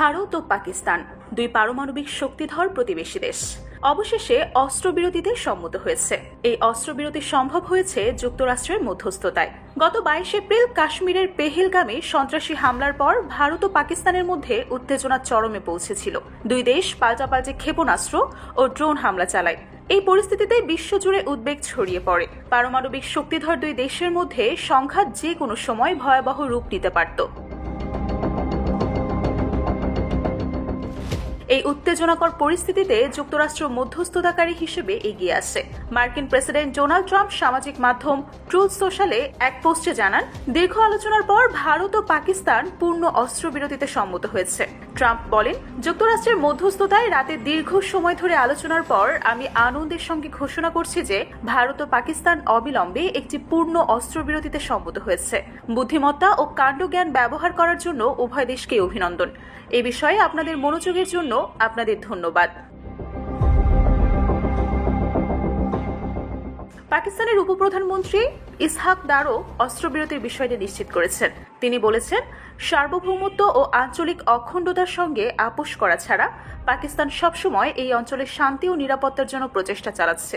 ভারত ও পাকিস্তান, দুই পারমাণবিক শক্তিধর প্রতিবেশী দেশ। অবশেষে অস্ত্রবিরতিতে সম্মত হয়েছে। এই অস্ত্রবিরতি সম্ভব হয়েছে যুক্তরাষ্ট্রের মধ্যস্থতায়। গত বাইশ এপ্রিল কাশ্মীরের পেহেলগামে সন্ত্রাসী হামলার পর ভারত ও পাকিস্তানের মধ্যে উত্তেজনা চরমে পৌঁছেছিল। দুই দেশ পাল্টাপাল্টে ক্ষেপণাস্ত্র ও ড্রোন হামলা চালায়। এই পরিস্থিতিতে বিশ্বজুড়ে উদ্বেগ ছড়িয়ে পড়ে। পারমাণবিক শক্তিধর দুই দেশের মধ্যে সংঘাত যে কোনো সময় ভয়াবহ রূপ নিতে পারত। এই উত্তেজনাকর পরিস্থিতিতে যুক্তরাষ্ট্র মধ্যস্থতাকারী হিসেবে এগিয়ে আসে মার্কিন প্রেসিডেন্ট ডোনাল্ড ট্রাম্প সামাজিক মাধ্যম ট্রুথ সোশ্যালে এক পোস্টে জানান, দীর্ঘ আলোচনার পর ভারত ও পাকিস্তান পূর্ণ অস্ত্রবিরতিতে সম্মত হয়েছে। ট্রাম্প বলেন, যুক্তরাষ্ট্রের মধ্যস্থতায় রাতে দীর্ঘ সময় ধরে আলোচনার পর আমি আনন্দের সঙ্গে ঘোষণা করছি যে ভারত ও পাকিস্তান অবিলম্বে একটি পূর্ণ অস্ত্রবিরতিতে সম্মত হয়েছে। বুদ্ধিমত্তা ও কাণ্ডজ্ঞান ব্যবহার করার জন্য উভয় দেশকে অভিনন্দন। এ বিষয়ে আপনাদের মনোযোগের জন্য আপনাদের ধন্যবাদ। পাকিস্তানের উপপ্রধানমন্ত্রী ইসহাক দারো অস্ত্রবিরতির বিষয়টি নিশ্চিত করেছেন। তিনি বলেছেন, সার্বভৌমত্ব ও আঞ্চলিক অখণ্ডতার সঙ্গে আপোষ করা ছাড়া পাকিস্তান সবসময় এই অঞ্চলের শান্তি ও নিরাপত্তার জন্য প্রচেষ্টা চালাচ্ছে।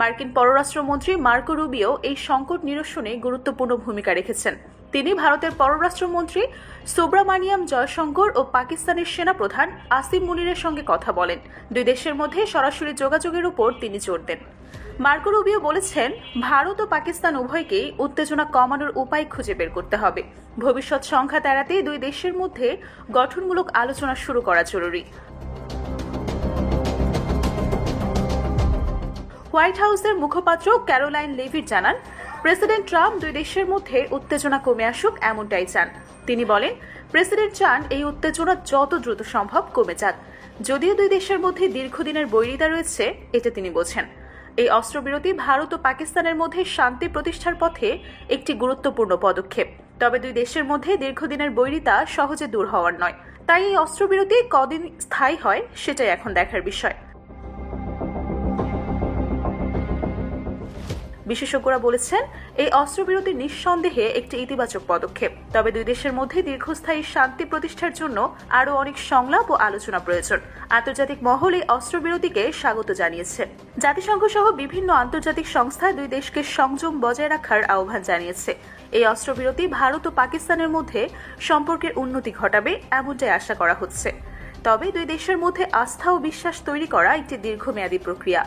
মার্কিন পররাষ্ট্রমন্ত্রী মার্কো রুবিও এই সংকট নিরসনে গুরুত্বপূর্ণ ভূমিকা রেখেছেন। তিনি ভারতের পররাষ্ট্রমন্ত্রী সুব্রামানিয়াম জয়শঙ্কর ও পাকিস্তানের সেনাপ্রধান আসিম মুনিরের সঙ্গে কথা বলেন। দুই দেশের মধ্যে সরাসরি যোগাযোগের উপর তিনি জোর দেন। মার্কো রুবিও বলেছেন, ভারত ও পাকিস্তান উভয়কেই উত্তেজনা কমানোর উপায় খুঁজে বের করতে হবে। ভবিষ্যৎ সংঘাত এড়াতে দুই দেশের মধ্যে গঠনমূলক আলোচনা শুরু করা জরুরি। হোয়াইট হাউসের মুখপাত্র ক্যারোলাইন লেভিট জানান প্রেসিডেন্ট ট্রাম্প দুই দেশের মধ্যে উত্তেজনা কমে আসুক এমনটাই চান। তিনি বলেন, প্রেসিডেন্ট চান এই উত্তেজনা যত দ্রুত সম্ভব কমে যাক। যদিও দুই দেশের মধ্যে দীর্ঘদিনের বৈরিতা রয়েছে এটা তিনি বোঝেন, এই অস্ত্রবিরতি ভারত ও পাকিস্তানের মধ্যে শান্তি প্রতিষ্ঠার পথে একটি গুরুত্বপূর্ণ পদক্ষেপ। তবে দুই দেশের মধ্যে দীর্ঘদিনের বৈরিতা সহজে দূর হওয়ার নয়। তাই এই অস্ত্রবিরতি কদিন স্থায়ী হয়, সেটাই এখন দেখার বিষয়। বিশেষজ্ঞরা বলেছেন, এই অস্ত্রবিরতি নিঃসন্দেহে একটি ইতিবাচক পদক্ষেপ। তবে দুই দেশের মধ্যে দীর্ঘস্থায়ী শান্তি প্রতিষ্ঠার জন্য আরও অনেক সংলাপ ও আলোচনা প্রয়োজন। আন্তর্জাতিক মহল এই অস্ত্রবিরতিকে স্বাগত জানিয়েছে। জাতিসংঘ সহ বিভিন্ন আন্তর্জাতিক সংস্থা দুই দেশকে সংযম বজায় রাখার আহ্বান জানিয়েছে। এই অস্ত্রবিরতি ভারত ও পাকিস্তানের মধ্যে সম্পর্কের উন্নতি ঘটাবে এমনটাই আশা করা হচ্ছে। তবে দুই দেশের মধ্যে আস্থা ও বিশ্বাস তৈরি করা একটি দীর্ঘমেয়াদী প্রক্রিয়া।